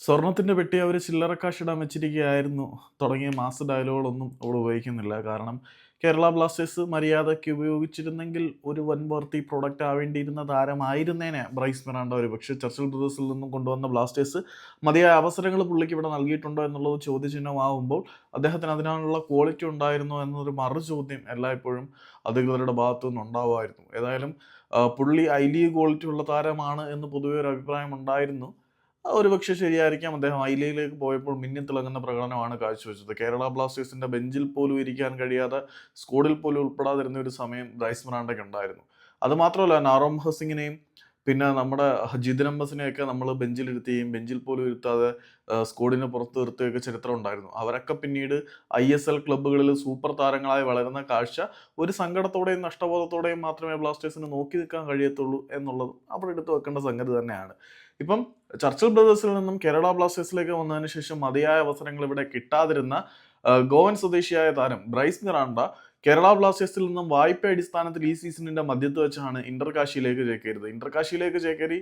സ്വർണത്തിന്റെ പെട്ടി അവർ ചില്ലറക്കാശ് ഇടാൻ വെച്ചിരിക്കുകയായിരുന്നു. തുടങ്ങിയ മാസ് ഡയലോഗുകളൊന്നും അവിടെ ഉപയോഗിക്കുന്നില്ല. കാരണം കേരള ബ്ലാസ്റ്റേഴ്സ് മര്യാദയ്ക്ക് ഉപയോഗിച്ചിരുന്നെങ്കിൽ ഒരു വൻ വർത്തി പ്രൊഡക്റ്റ് ആവേണ്ടിയിരുന്ന താരമായിരുന്നേനെ ബ്രൈസ് മിറാണ്ട ഒരു. പക്ഷേ ചർച്ചിൽ ബ്രദേഴ്സിൽ നിന്നും കൊണ്ടുവന്ന ബ്ലാസ്റ്റേഴ്സ് മതിയായ അവസരങ്ങൾ പുള്ളിക്ക് ഇവിടെ നൽകിയിട്ടുണ്ടോ എന്നുള്ളത് ചോദ്യചിഹ്നമാകുമ്പോൾ അദ്ദേഹത്തിന് അതിനുള്ള ക്വാളിറ്റി ഉണ്ടായിരുന്നോ എന്നൊരു മറു ചോദ്യം എല്ലായ്പ്പോഴും അധികൃതരുടെ ഭാഗത്തു നിന്നുണ്ടാവുമായിരുന്നു. ഏതായാലും പുള്ളി ഐ ലീഗ് ക്വാളിറ്റി ഉള്ള താരമാണ് എന്ന് പൊതുവെ ഒരു അഭിപ്രായം ഉണ്ടായിരുന്നു. ഒരു പക്ഷേ ശരിയായിരിക്കാം. അദ്ദേഹം ഐ ലീഗിലേക്ക് പോയപ്പോൾ മിന്നിത്തിളങ്ങുന്ന പ്രകടനമാണ് കാഴ്ചവെച്ചത്. കേരള ബ്ലാസ്റ്റേഴ്സിന്റെ ബെഞ്ചിൽ പോലും ഇരിക്കാൻ കഴിയാതെ സ്കോഡിൽ പോലും ഉൾപ്പെടാതിരുന്ന ഒരു സമയം മറാണ്ടയ്ക്ക് ഉണ്ടായിരുന്നു. അത് മാത്രമല്ല നാറോം ഹസിങ്ങിനെയും പിന്നെ നമ്മുടെ ജിതിൻ അംബസിനെയൊക്കെ നമ്മൾ ബെഞ്ചിലിരുത്തുകയും ബെഞ്ചിൽ പോലും ഇരുത്താതെ സ്കോഡിനെ പുറത്ത് നിർത്തുകയൊക്കെ ചരിത്രം ഉണ്ടായിരുന്നു. അവരൊക്കെ പിന്നീട് ഐ എസ് എൽ ക്ലബ്ബുകളിൽ സൂപ്പർ താരങ്ങളായി വളരുന്ന കാഴ്ച ഒരു സങ്കടത്തോടെയും നഷ്ടബോധത്തോടെയും മാത്രമേ ബ്ലാസ്റ്റേഴ്സിന് നോക്കി നിൽക്കാൻ കഴിയത്തുള്ളൂ എന്നുള്ളത് അവിടെ എടുത്തു വെക്കേണ്ട സംഗതി തന്നെയാണ്. ഇപ്പം ചർച്ചിൽ ബ്രദേഴ്സിൽ നിന്നും കേരള ബ്ലാസ്റ്റേഴ്സിലേക്ക് വന്നതിന് ശേഷം മതിയായ അവസരങ്ങൾ ഇവിടെ കിട്ടാതിരുന്ന ഗോവൻ സ്വദേശിയായ താരം ബ്രൈസ് മിറാണ്ട കേരള ബ്ലാസ്റ്റേഴ്സിൽ നിന്നും വായ്പ അടിസ്ഥാനത്തിൽ ഈ സീസണിന്റെ മധ്യത്ത് വെച്ചാണ് ഇന്റർകാശിയിലേക്ക് ചേക്കേറിയത്. ഇന്റർകാശിയിലേക്ക് ചേക്കേറി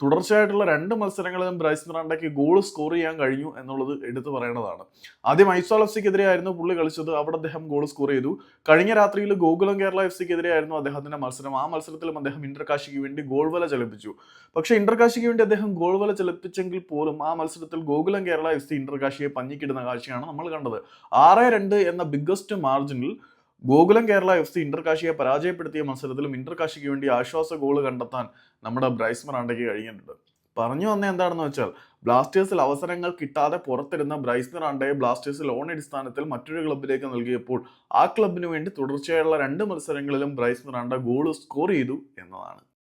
തുടർച്ചയായിട്ടുള്ള രണ്ട് മത്സരങ്ങളിലും ബ്രൈസ് മിറാണ്ടയ്ക്ക് ഗോൾ സ്കോർ ചെയ്യാൻ കഴിഞ്ഞു എന്നുള്ളത് എടുത്തു പറയേണ്ടതാണ്. ആദ്യം ഐസോൾ എഫ് സിക്ക് ആയിരുന്നു പുള്ളി കളിച്ചത്. അവിടെ അദ്ദേഹം ഗോൾ സ്കോർ ചെയ്തു. കഴിഞ്ഞ രാത്രിയിൽ ഗോകുലം കേരള എഫ് സിക്ക് ആയിരുന്നു അദ്ദേഹത്തിന്റെ മത്സരം. ആ മത്സരത്തിലും അദ്ദേഹം ഇന്റർകാശിക്ക് വേണ്ടി ഗോൾ വല ചലിപ്പിച്ചു. പക്ഷെ ഇന്റർകാശിക്ക് വേണ്ടി അദ്ദേഹം ഗോൾ വല ചലിപ്പിച്ചെങ്കിൽ പോലും ആ മത്സരത്തിൽ ഗോകുലം കേരള എഫ് സി ഇന്റർകാശിയെ പഞ്ഞിക്കിടുന്ന കാഴ്ചയാണ് നമ്മൾ കണ്ടത്. ആറ് രണ്ട് എന്ന ബിഗ്ഗസ്റ്റ് മാർജിനിൽ ഗോകുലം കേരള എഫ് സി ഇന്റർകാശിയെ പരാജയപ്പെടുത്തിയ മത്സരത്തിലും ഇന്റർകാശിക്ക് വേണ്ടി ആശ്വാസ ഗോൾ കണ്ടെത്താൻ നമ്മുടെ ബ്രൈസ് മറാണ്ടയ്ക്ക് കഴിയുന്നുണ്ട് പറഞ്ഞു വന്ന എന്താണെന്ന് വെച്ചാൽ ബ്ലാസ്റ്റേഴ്സിൽ അവസരങ്ങൾ കിട്ടാതെ പുറത്തിരുന്ന ബ്രൈസ് മിറാണ്ടയെ ബ്ലാസ്റ്റേഴ്സ് ലോൺ അടിസ്ഥാനത്തിൽ മറ്റൊരു ക്ലബിലേക്ക് നൽകിയപ്പോൾ ആ ക്ലബിന് വേണ്ടി തുടർച്ചയായുള്ള രണ്ട് മത്സരങ്ങളിലും ബ്രൈസ് മിറാണ്ട ഗോൾ സ്കോർ ചെയ്തു എന്നതാണ്.